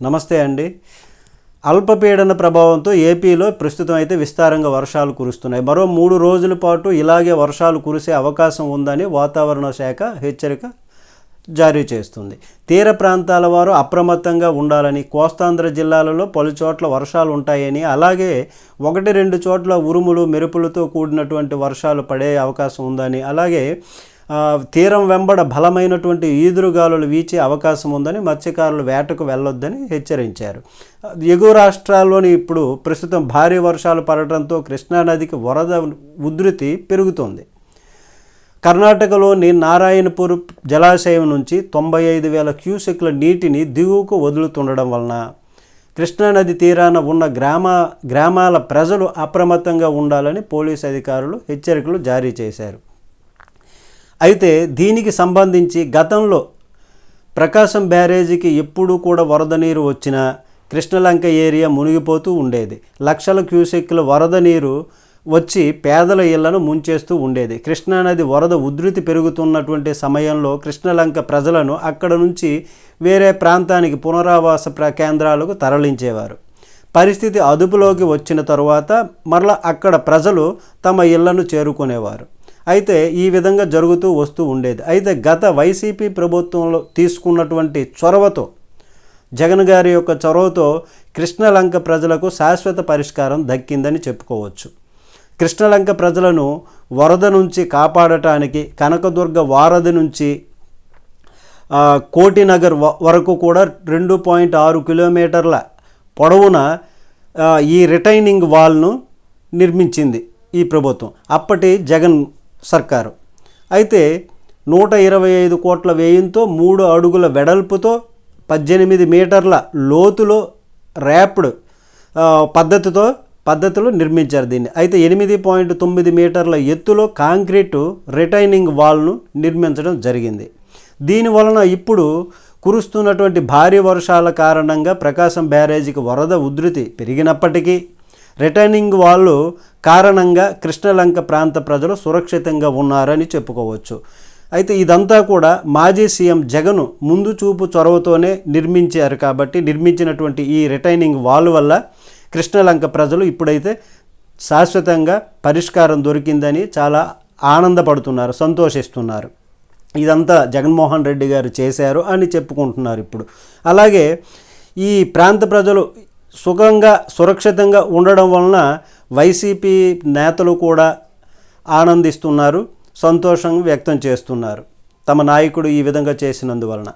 నమస్తే అండి. అల్పపీడన ప్రభావంతో ఏపీలో ప్రస్తుతం అయితే విస్తారంగా వర్షాలు కురుస్తున్నాయి. మరో మూడు రోజుల పాటు ఇలాగే వర్షాలు కురిసే అవకాశం ఉందని వాతావరణ శాఖ హెచ్చరిక జారీ చేస్తుంది. తీర ప్రాంతాల వారు అప్రమత్తంగా ఉండాలని కోస్తాంధ్ర జిల్లాలలో పలు చోట్ల వర్షాలు ఉంటాయని అలాగే ఒకటి రెండు చోట్ల ఉరుములు మెరుపులతో కూడినటువంటి వర్షాలు పడే అవకాశం ఉందని అలాగే తీరం వెంబడ బలమైనటువంటి ఈదురుగాలులు వీచే అవకాశం ఉందని మత్స్యకారులు వేటకు వెళ్ళొద్దని హెచ్చరించారు. ఎగువ రాష్ట్రాల్లోని ఇప్పుడు ప్రస్తుతం భారీ వర్షాలు పడటంతో కృష్ణానదికి వరద ఉధృతి పెరుగుతోంది. కర్ణాటకలోని నారాయణపూర్ జలాశయం నుంచి తొంభై ఐదు వేల క్యూసెక్ల నీటిని దిగువకు వదులుతుండడం వలన కృష్ణానది తీరాన ఉన్న గ్రామ గ్రామాల ప్రజలు అప్రమత్తంగా ఉండాలని పోలీసు అధికారులు హెచ్చరికలు జారీ చేశారు. అయితే దీనికి సంబంధించి గతంలో ప్రకాశం బ్యారేజీకి ఎప్పుడూ కూడా వరద నీరు వచ్చినా కృష్ణలంక ఏరియా మునిగిపోతూ ఉండేది. లక్షల క్యూసెక్ల వరద నీరు వచ్చి పేదల ఇళ్ళను ముంచేస్తూ ఉండేది. కృష్ణానది వరద ఉధృతి పెరుగుతున్నటువంటి సమయంలో కృష్ణలంక ప్రజలను అక్కడ నుంచి వేరే ప్రాంతానికి పునరావాస ప్ర కేంద్రాలకు తరలించేవారు. పరిస్థితి అదుపులోకి వచ్చిన తరువాత మరలా అక్కడ ప్రజలు తమ ఇళ్ళను చేరుకునేవారు. అయితే ఈ విధంగా జరుగుతూ వస్తూ ఉండేది. అయితే గత వైసీపీ ప్రభుత్వంలో తీసుకున్నటువంటి చొరవతో జగన్ గారి యొక్క చొరవతో కృష్ణలంక ప్రజలకు శాశ్వత పరిష్కారం దక్కిందని చెప్పుకోవచ్చు. కృష్ణలంక ప్రజలను వరద నుంచి కాపాడటానికి కనకదుర్గ వారధి నుంచి కోటినగర్ వరకు కూడా రెండు పాయింట్ ఆరు కిలోమీటర్ల పొడవున ఈ రిటైనింగ్ వాల్ను నిర్మించింది ఈ ప్రభుత్వం. అప్పటి జగన్ సర్కారు. అయితే నూట ఇరవై ఐదు కోట్ల వ్యయంతో మూడు అడుగుల వెడల్పుతో పద్దెనిమిది మీటర్ల లోతులో ర్యాప్డ్ పద్ధతితో పద్ధతిలో నిర్మించారు దీన్ని. అయితే ఎనిమిది పాయింట్ తొమ్మిది మీటర్ల ఎత్తులో కాంక్రీటు రిటైనింగ్ వాల్ను నిర్మించడం జరిగింది. దీని వలన ఇప్పుడు కురుస్తున్నటువంటి భారీ వర్షాల కారణంగా ప్రకాశం బ్యారేజీకి వరద ఉధృతి పెరిగినప్పటికీ రిటర్నింగ్ వాళ్ళు కారణంగా కృష్ణలంక ప్రాంత ప్రజలు సురక్షితంగా ఉన్నారని చెప్పుకోవచ్చు. అయితే ఇదంతా కూడా మాజీ సీఎం జగన్ ముందు చూపు చొరవతోనే నిర్మించారు కాబట్టి నిర్మించినటువంటి ఈ రిటైనింగ్ వాల్ వల్ల కృష్ణలంక ప్రజలు ఇప్పుడైతే శాశ్వతంగా పరిష్కారం దొరికిందని చాలా ఆనందపడుతున్నారు సంతోషిస్తున్నారు. ఇదంతా జగన్మోహన్ రెడ్డి గారు చేశారు అని చెప్పుకుంటున్నారు ఇప్పుడు. అలాగే ఈ ప్రాంత ప్రజలు సుఖంగా సురక్షితంగా ఉండడం వలన వైసీపీ నేతలు కూడా ఆనందిస్తున్నారు సంతోషం వ్యక్తం చేస్తున్నారు. తమ నాయకుడు ఈ విధంగా చేసినందువలన.